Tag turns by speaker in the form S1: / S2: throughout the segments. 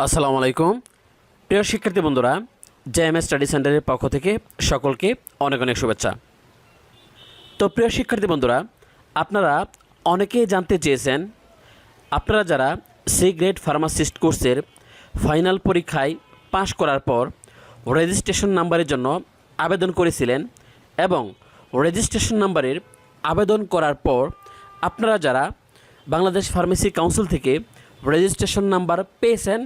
S1: আসসালামু আলাইকুম। প্রিয় শিক্ষার্থী বন্ধুরা জেএমএস স্টাডি সেন্টারের পক্ষ থেকে সকলকে অনেক অনেক শুভেচ্ছা। তো প্রিয় শিক্ষার্থী বন্ধুরা, আপনারা অনেকেই জানতে চেয়েছেন, আপনারা যারা সি গ্রেড ফার্মাসিস্ট কোর্সের ফাইনাল পরীক্ষায় পাশ করার পর রেজিস্ট্রেশন নাম্বারের জন্য আবেদন করেছিলেন এবং রেজিস্ট্রেশন নাম্বারের আবেদন করার পর আপনারা যারা বাংলাদেশ ফার্মেসি কাউন্সিল থেকে রেজিস্ট্রেশন নাম্বার পেয়েছেন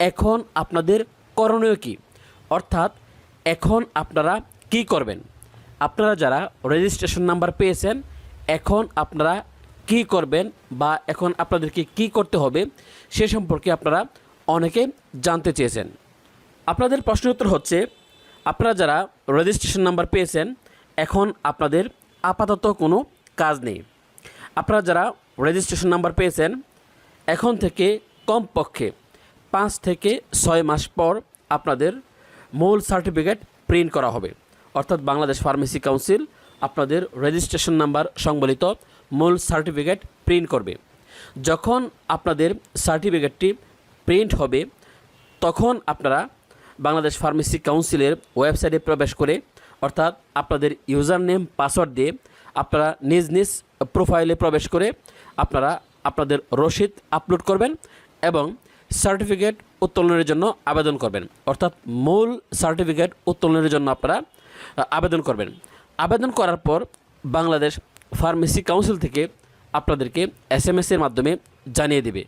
S1: এখন আপনাদের করণীয় কী? অর্থাৎ, এখন আপনারা কি করবেন? আপনারা যারা রেজিস্ট্রেশন নাম্বার পেয়েছেন, এখন আপনারা কি করবেন বা এখন আপনাদেরকে কি করতে হবে, সে সম্পর্কে আপনারা অনেকে জানতে চেয়েছেন। আপনাদের প্রশ্ন উত্তর হচ্ছে, আপনারা যারা রেজিস্ট্রেশন নাম্বার পেয়েছেন, এখন আপনাদের আপাতত কোনো কাজ নেই। আপনারা যারা রেজিস্ট্রেশন নাম্বার পেয়েছেন, এখন থেকে কমপক্ষে পাঁচ থেকে ছয় মাস পর আপনাদের মূল সার্টিফিকেট প্রিন্ট করা হবে। অর্থাৎ বাংলাদেশ ফার্মেসি কাউন্সিল আপনাদের রেজিস্ট্রেশন নাম্বার সংবলিত মূল সার্টিফিকেট প্রিন্ট করবে। যখন আপনাদের সার্টিফিকেটটি প্রিন্ট হবে, তখন আপনারা বাংলাদেশ ফার্মেসি কাউন্সিলের ওয়েবসাইটে প্রবেশ করে, অর্থাৎ আপনাদের ইউজার নেম পাসওয়ার্ড দিয়ে আপনারা নিজ নিজ প্রোফাইলে প্রবেশ করে আপনারা আপনাদের রসিদ আপলোড করবেন এবং সার্টিফিকেট উত্তোলনের জন্য আবেদন করবেন। অর্থাৎ মূল সার্টিফিকেট উত্তোলনের জন্য আপনারা আবেদন করবেন। আবেদন করার পর বাংলাদেশ ফার্মেসি কাউন্সিল থেকে আপনাদেরকে এস এম এসের মাধ্যমে জানিয়ে দেবে।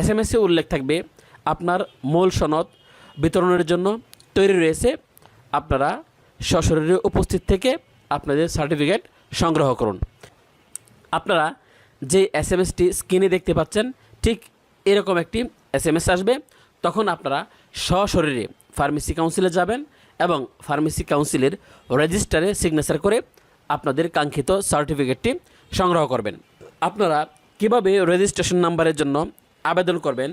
S1: এস এম এসে উল্লেখ থাকবে আপনার মূল সনদ বিতরণের জন্য তৈরি রয়েছে। আপনারা সশরীরে উপস্থিত থেকে আপনাদের সার্টিফিকেট সংগ্রহ করুন। আপনারা যে এস এম এসটি স্ক্রিনে দেখতে পাচ্ছেন, ঠিক এরকম একটি এস এম এস আসবে, তখন আপনারা সশরীরে ফার্মেসি কাউন্সিলে যাবেন এবং ফার্মেসি কাউন্সিলের রেজিস্টারে সিগনেচার করে আপনাদের কাঙ্ক্ষিত সার্টিফিকেটটি সংগ্রহ করবেন। আপনারা কীভাবে রেজিস্ট্রেশন নাম্বারের জন্য আবেদন করবেন?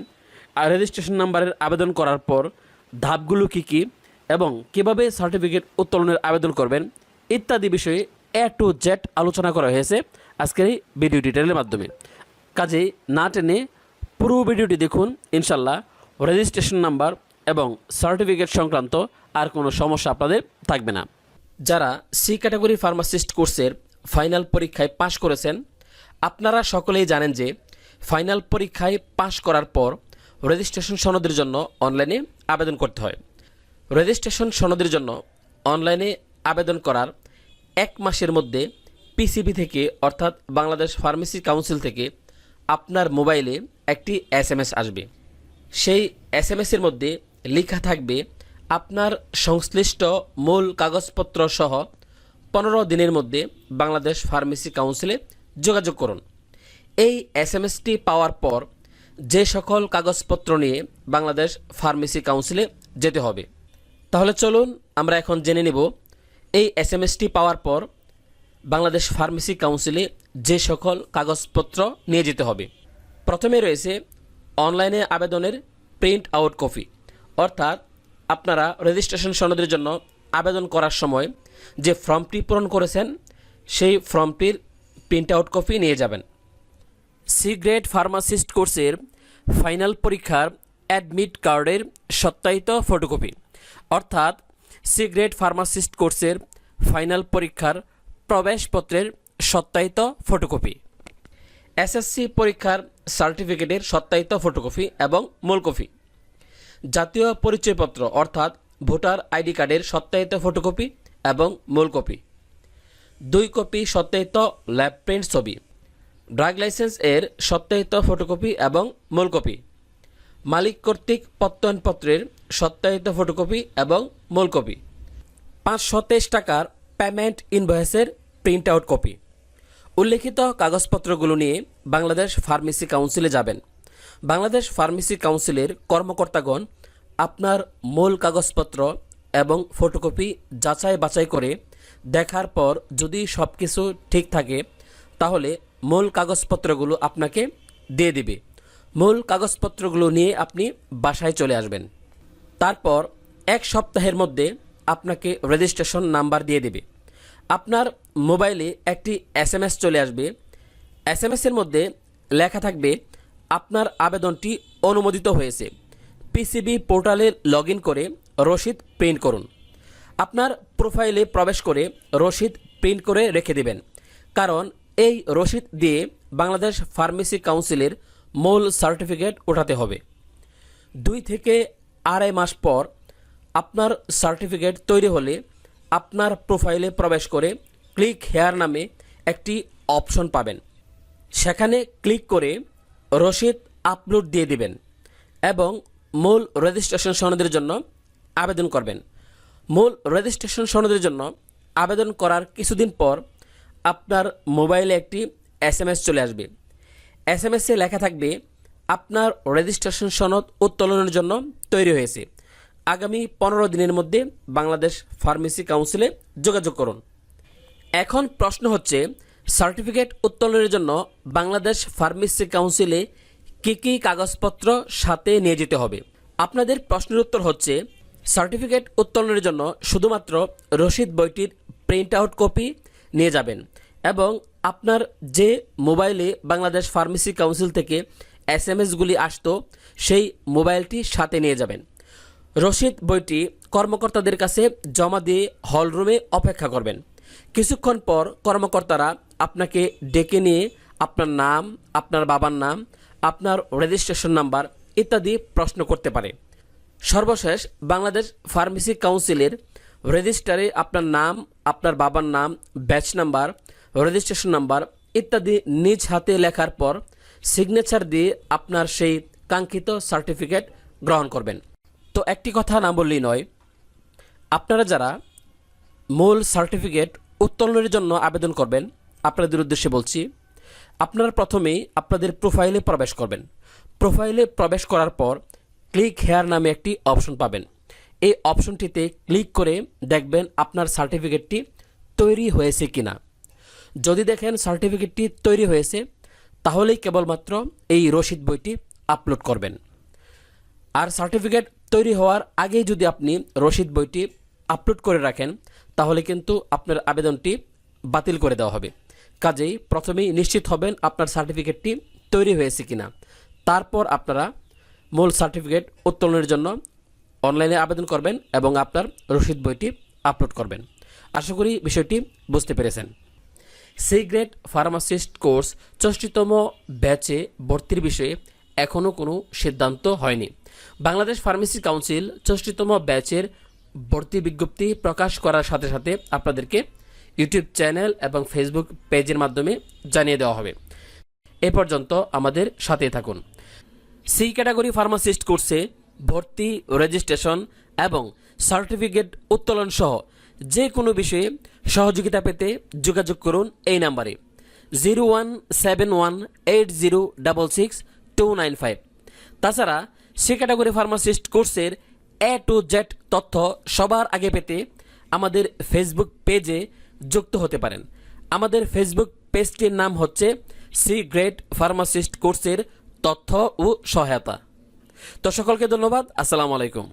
S1: আর রেজিস্ট্রেশন নাম্বারের আবেদন করার পর ধাপগুলো কী কী এবং কীভাবে সার্টিফিকেট উত্তোলনের আবেদন করবেন ইত্যাদি বিষয়ে এ টু জেড আলোচনা করা হয়েছে আজকের এই ভিডিও ডিটেলের মাধ্যমে। কাজেই না টেনে পুরো ভিডিওটি দেখুন, ইনশাল্লাহ রেজিস্ট্রেশন নাম্বার এবং সার্টিফিকেট সংক্রান্ত আর কোনো সমস্যা আপনাদের থাকবে না। যারা সি ক্যাটাগরি ফার্মাসিস্ট কোর্সের ফাইনাল পরীক্ষায় পাশ করেছেন, আপনারা সকলেই জানেন যে ফাইনাল পরীক্ষায় পাশ করার পর রেজিস্ট্রেশন সনদের জন্য অনলাইনে আবেদন করতে হয়। রেজিস্ট্রেশন সনদের জন্য অনলাইনে আবেদন করার এক মাসের মধ্যে পিসিবি থেকে, অর্থাৎ বাংলাদেশ ফার্মেসি কাউন্সিল থেকে আপনার মোবাইলে একটি এস এম এস আসবে। সেই এসএমএসের মধ্যে লেখা থাকবে, আপনার সংশ্লিষ্ট মূল কাগজপত্র সহ পনেরো দিনের মধ্যে বাংলাদেশ ফার্মেসি কাউন্সিলে যোগাযোগ করুন। এই এস এম এসএমএসটি পাওয়ার পর যে সকল কাগজপত্র নিয়ে বাংলাদেশ ফার্মেসি কাউন্সিলে যেতে হবে। তাহলে চলুন আমরা এখন জেনে নেব, এই এস এম এসএমএসটি পাওয়ার পর বাংলাদেশ ফার্মেসি কাউন্সিলে যে সকল কাগজপত্র নিয়ে যেতে হবে। প্রথমে রয়েছে অনলাইনে আবেদনের প্রিন্ট আউট কপি। অর্থাৎ আপনারা রেজিস্ট্রেশন সনদের জন্য আবেদন করার সময় যে ফর্মটি পূরণ করেছেন, সেই ফর্মটির প্রিন্ট আউট কপি নিয়ে যাবেন। সি গ্রেড ফার্মাসিস্ট কোর্সের ফাইনাল পরীক্ষার অ্যাডমিট কার্ডের সত্যায়িত ফটোকপি। অর্থাৎ সি গ্রেড ফার্মাসিস্ট কোর্সের ফাইনাল পরীক্ষার প্রবেশপত্রের সত্যায়িত ফটোকপি। এসএসসি পরীক্ষার সার্টিফিকেটের সত্যায়িত ফটোকপি এবং মূল কপি জাতীয় পরিচয়পত্র, অর্থাৎ ভোটার আইডি কার্ডের সত্যায়িত ফটোকপি এবং মূল কপি দুই কপি সত্যায়িত ল্যাব প্রিন্ট ছবি। ড্রাগ লাইসেন্স এর সত্যায়িত ফটোকপি এবং মূল কপি মালিক কর্তৃক প্রত্যয়নপত্রের সত্যায়িত ফটোকপি এবং মূল কপি পাঁচশো তেইশ টাকার পেমেন্ট ইনভয়েসের প্রিন্ট আউট কপি উল্লেখিত কাগজপত্রগুলো নিয়ে বাংলাদেশ ফার্মেসি কাউন্সিলে যাবেন। বাংলাদেশ ফার্মেসি কাউন্সিলের কর্মকর্তাগণ আপনার মূল কাগজপত্র এবং ফটোকপি যাচাই বাছাই করে দেখার পর যদি সব কিছু ঠিক থাকে, তাহলে মূল কাগজপত্রগুলো আপনাকে দিয়ে দেবে। মূল কাগজপত্রগুলো নিয়ে আপনি বাসায় চলে আসবেন। তারপর এক সপ্তাহের মধ্যে আপনাকে রেজিস্ট্রেশন নাম্বার দিয়ে দেবে। আপনার মোবাইলে একটি এসএমএস চলে আসবে। এসএমএস এর মধ্যে লেখা থাকবে, আপনার আবেদনটি অনুমোদিত হয়েছে। পিসিবি পোর্টালে লগ করে রসিদ প্রিন্ট করুন। আপনার প্রোফাইলে প্রবেশ করে রসিদ প্রিন্ট করে রেখে দেবেন। কারণ এই রসিদ দিয়ে বাংলাদেশ ফার্মেসি কাউন্সিলের মূল সার্টিফিকেট ওঠাতে হবে। দুই থেকে আড়াই মাস পর আপনার সার্টিফিকেট তৈরি হলে আপনার প্রোফাইলে প্রবেশ করে ক্লিক হেয়ার নামে একটি অপশন পাবেন। সেখানে ক্লিক করে রসিদ আপলোড দিয়ে দিবেন এবং মূল রেজিস্ট্রেশন সনদের জন্য আবেদন করবেন। মূল রেজিস্ট্রেশন সনদের জন্য আবেদন করার কিছুদিন পর আপনার মোবাইলে একটি এস এম এস চলে আসবে। এস এম এসে লেখা থাকবে, আপনার রেজিস্ট্রেশন সনদ উত্তোলনের জন্য তৈরি হয়েছে। আগামী পনেরো দিনের মধ্যে বাংলাদেশ ফার্মেসি কাউন্সিলে যোগাযোগ করুন। এখন প্রশ্ন হচ্ছে, সার্টিফিকেট উত্তোলনের জন্য বাংলাদেশ ফার্মেসি কাউন্সিলে কী কী কাগজপত্র সাথে নিয়ে যেতে হবে? আপনাদের প্রশ্নের উত্তর হচ্ছে, সার্টিফিকেট উত্তোলনের জন্য শুধুমাত্র রসিদ বইটির প্রিন্ট আউট কপি নিয়ে যাবেন এবং আপনার যে মোবাইলে বাংলাদেশ ফার্মেসি কাউন্সিল থেকে এস এম এসগুলি আসতো, সেই মোবাইলটি সাথে নিয়ে যাবেন। রসিদ বইটি কর্মকর্তাদের কাছে জমা দিয়ে হলরুমে অপেক্ষা করবেন। কিছুক্ষণ পর কর্মকর্তারা আপনাকে ডেকে নিয়ে আপনার নাম, আপনার বাবার নাম, আপনার রেজিস্ট্রেশন নাম্বার ইত্যাদি প্রশ্ন করতে পারে। সর্বশেষ বাংলাদেশ ফার্মেসি কাউন্সিলের রেজিস্টারে আপনার নাম, আপনার বাবার নাম, ব্যাচ নাম্বার রেজিস্ট্রেশন নাম্বার ইত্যাদি নিজ হাতে লেখার পর সিগনেচার দিয়ে আপনার সেই কাঙ্ক্ষিত সার্টিফিকেট গ্রহণ করবেন। একটি কথা না বললেই নয়, আপনারা যারা মূল সার্টিফিকেট উত্তোলনের জন্য আবেদন করবেন, আপনাদের উদ্দেশ্যে বলছি, আপনারা প্রথমেই আপনাদের প্রোফাইলে প্রবেশ করবেন। প্রোফাইলে প্রবেশ করার পর ক্লিক হেয়ার নামে একটি অপশন পাবেন। এই অপশনটিতে ক্লিক করে দেখবেন আপনার সার্টিফিকেটটি তৈরি হয়েছে কিনা। যদি দেখেন সার্টিফিকেটটি তৈরি হয়েছে, তাহলেই কেবলমাত্র এই রসিদ বইটি আপলোড করবেন। আর সার্টিফিকেট তৈরি হওয়ার আগেই যদি আপনি রসিদ বইটি আপলোড করে রাখেন, তাহলে কিন্তু আপনার আবেদনটি বাতিল করে দেওয়া হবে। কাজেই প্রথমেই নিশ্চিত হবেন আপনার সার্টিফিকেটটি তৈরি হয়েছে কিনা। তারপর আপনারা মূল সার্টিফিকেট উত্তোলনের জন্য অনলাইনে আবেদন করবেন এবং আপনার রসিদ বইটি আপলোড করবেন। আশা করি বিষয়টি বুঝতে পেরেছেন। সি গ্রেড ফার্মাসিস্ট কোর্স ষষ্ঠীতম ব্যাচে ভর্তির বিষয়ে এখনও কোনো সিদ্ধান্ত হয়নি। বাংলাদেশ ফার্মেসি কাউন্সিল ষষ্ঠীতম ব্যাচের ভর্তি বিজ্ঞপ্তি প্রকাশ করার সাথে সাথে আপনাদেরকে ইউটিউব চ্যানেল এবং ফেসবুক পেজের মাধ্যমে জানিয়ে দেওয়া হবে। এ পর্যন্ত আমাদের সাথে থাকুন। সি ক্যাটাগরি ফার্মাসিস্ট কোর্সে ভর্তি রেজিস্ট্রেশন এবং সার্টিফিকেট উত্তোলন সহ যে কোনো বিষয়ে সহযোগিতা পেতে যোগাযোগ করুন এই নাম্বারে। Zero one seven one eight zero double six two nine five. তাছাড়া সি ক্যাটাগরি ফার্মাসিস্ট কোর্সের এ টু জেড তথ্য সবার আগে পেতে আমাদের ফেসবুক পেজে যুক্ত হতে পারেন। আমাদের ফেসবুক পেজটির নাম হচ্ছে সি গ্রেড ফার্মাসিস্ট কোর্সের তথ্য ও সহায়তা। তো সকলকে ধন্যবাদ। আসসালামু আলাইকুম।